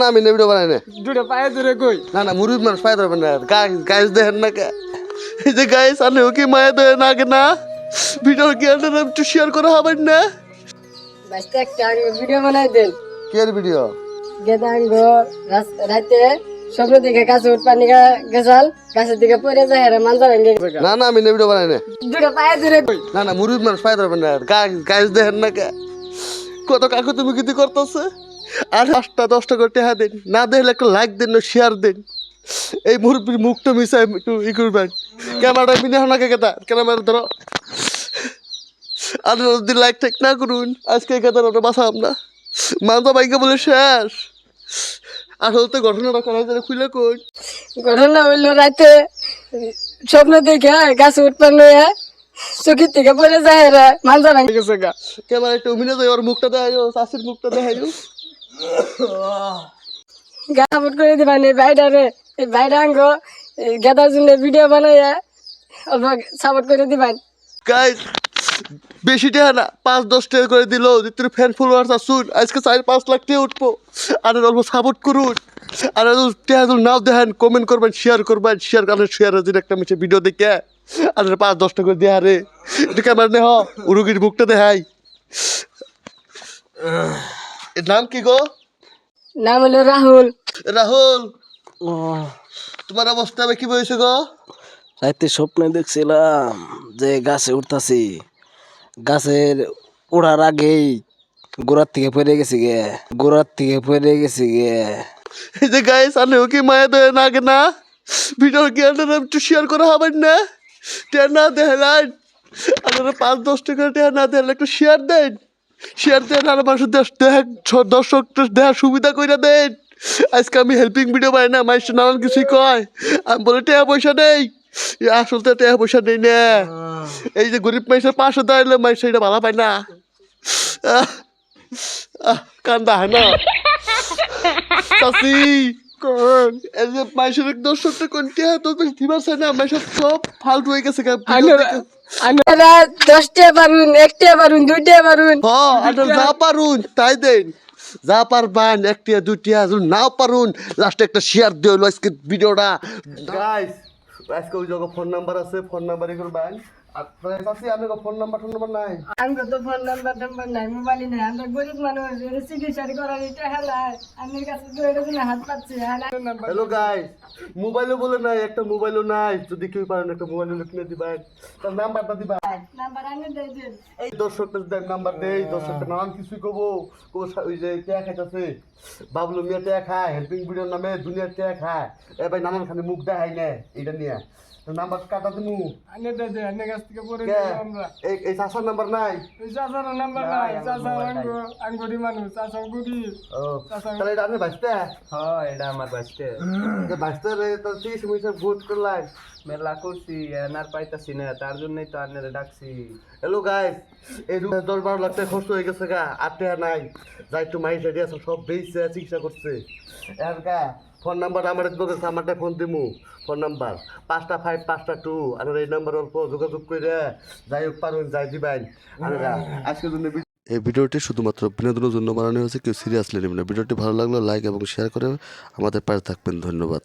না আমি ভিডিও বানাই না। দুটো পায়ে ধরে কই? না না মুরুদ মানুষ পাই ধরবেন না। গাইস দেখেন না কে? এই যে গাইস আনে কি মায়া দেয় না কে না? ভিডিও কি একটু শেয়ার করা হবেন না? বাস্তে একটা আঙ্গ ভিডিও বানাই দেন। কি এর ভিডিও? গেদা আঙ্গ রাতে স্বপ্ন দেখে গাছে উঠ পানি গেছাল গাছের দিকে পড়ে যায় হেরা মানজা ভেঙে না না আমি ভিডিও বানাই না। দুটো পায়ে ধরে কই? না না মুরুদ মানুষ পাই ধরবেন না। গাইস দেখেন না কত কাকু তুমি কিছু করতেছে? আর আটটা দশটা করে টেহা দেন। না দেখলে একটা লাইক দেন, না শেয়ার দেন। এই মুরব্বীর মুখটা মিশাই একটু ই করবেন। ক্যামেরাটা মিনে হন না কেতা? ক্যামেরা ধরো। আর যদি লাইক টেক না করুন, আজকে কেতার ওটা বাঁচাম না। মানতা বাইকে বলে শেষ। আসলে তো ঘটনাটা করা যায় খুলে কই? ঘটনা হইল রাতে স্বপ্ন দেখে গাছে উঠ পানি চোখের থেকে পড়ে যায় হেরা মানজা ভেঙে গেছে গা। ক্যামেরা একটু যায় ওর মুখটা দেখাইও মুখটা দেখাইও গা সাপোর্ট করে দিবা নি বাইডারে এই বাইডা আঙ্গ গেদার জন্য ভিডিও বানাইয়া অল্প সাপোর্ট করে দিবান গাইস বেশি টাকা না পাঁচ দশ টাকা করে দিল যে তোর ফ্যান ফলোয়ার্স আসুন আজকে চার পাঁচ লাখ টাকা উঠবো। আর অল্প সাপোর্ট করুন। আর টাকা নাও দেখেন কমেন্ট করবেন শেয়ার করবেন শেয়ার করেন শেয়ার দিন একটা মিছে ভিডিও দেখে। আর পাঁচ দশ টাকা করে দেয়া রে। এটা ক্যামেরা নে হ উরুগির মুখটা দেখাই। এর নাম কি গো? নাম হলো রাহুল। রাহুল? তোমার অবস্থা কি বলছে গো? রাতে স্বপ্নে দেখছিলাম যে গাছে উঠতাছি। গাছের ওড়ার আগেই গোড়ার থেকে পড়ে গেছি গে গোড়ার থেকে পড়ে গেছি গে। এই যে গাইস আনেও কি মায়া দেয় না আগে না? ভিডিও কি একটু শেয়ার করা হবেন না? টেয়ার না দেখলেন আপনারা পাঁচ দশ টাকা টেয়ার না দেখলে একটু শেয়ার দেন। শেয়ার দেন আর মানুষ দেশ দেখ দর্শক দেখার সুবিধা করে দেন। আজকে আমি হেল্পিং ভিডিও পাই না মানুষ নানান কিছুই কয়। আমি বলে টাকা পয়সা নেই। এ আসল তো টাকা পয়সা নেই না। এই যে গরিব মানুষের পাঁচশো দাঁড়ালে মানুষ এটা ভালো পায় না। আহ, আহ, কান্দা হয় না। চাচি কোন এই যে মাইশের দর্শকটা কোনটি তো দিবার চাই না মাইশের সব ফালতু হয়ে গেছে আমরা দশটা পারুন একটা পারুন দুইটা পারুন হ আর যা পারুন তাই দেন। যা পারবান একটা দুটিয়া যদি নাও পারুন। লাস্টে একটা শেয়ার দিও আজকে ভিডিওটা। গাইস আজকে ওই জায়গা ফোন নাম্বার আছে ফোন নাম্বার এগুলো ফোন নাম্বার ফোন নাম্বার নাই। আমি তো ফোন নাম্বার টাম্বার নাই মোবাইল নাই। আমরা গরিব মানুষ চিকিৎসা করার এটা হেলাই আমার কাছে তো এটা জন্য হাত পাচ্ছি হ্যালো গাইস মোবাইলও বলে নাই একটা মোবাইলও নাই। যদি কেউ পারেন একটা মোবাইল কিনে তার নাম্বারটা দিবা নাম্বার আমি দিয়ে দিন। এই দর্শকটা দেখ নাম্বার দেই। কিছুই কব। ওই যে টেয়া খাইতেছে। বাবলু মিয়া টেয়া খায় হেল্পিং ভিডিওর নামে দুনিয়ার টেয়া খায়। এ ভাই নানান খানে মুখ দেখাই নে এটা নিয়ে। নাম্বার কাটা দিমু। আনে দে দে আনে কাছ থেকে পরে আমরা। এই এই চাষার নাম্বার নাই। এই চাচার নাম্বার নাই চাচা আঙ্গ আঙ্গুরি মানুষ চাচা গরিব ও তাহলে এটা বাঁচতে? হ্যাঁ এটা আমার বাঁচতে। বাঁচতে রে তো তিরিশ মিনিট ভোট করলাই। মেলা করছি এনার পাইতাছি না তার জন্যই তো আন্নারে ডাকছি। হ্যালো গাইস এই রুমে দশ বারো লাখ টাকা খরচ হয়ে গেছে গা আর নাই। যাই তো মাইস রেডি আছে সব বেচছে চিকিৎসা করছে। এর গা ফোন নাম্বার আমার তোদের আমারটা ফোন দিমু। Phone number. পাঁচটা ফাইভ পাঁচটা টু আর এই নাম্বার অল্প যোগাযোগ করে যাই হোক পারুন যাই দিবেন আজকের জন্য এই ভিডিওটি শুধুমাত্র বিনোদনের জন্য বানানো হয়েছে, কেউ সিরিয়াসলি নেবেন না। ভিডিওটি ভালো লাগলে লাইক এবং শেয়ার করে আমাদের পাশে থাকবেন। ধন্যবাদ।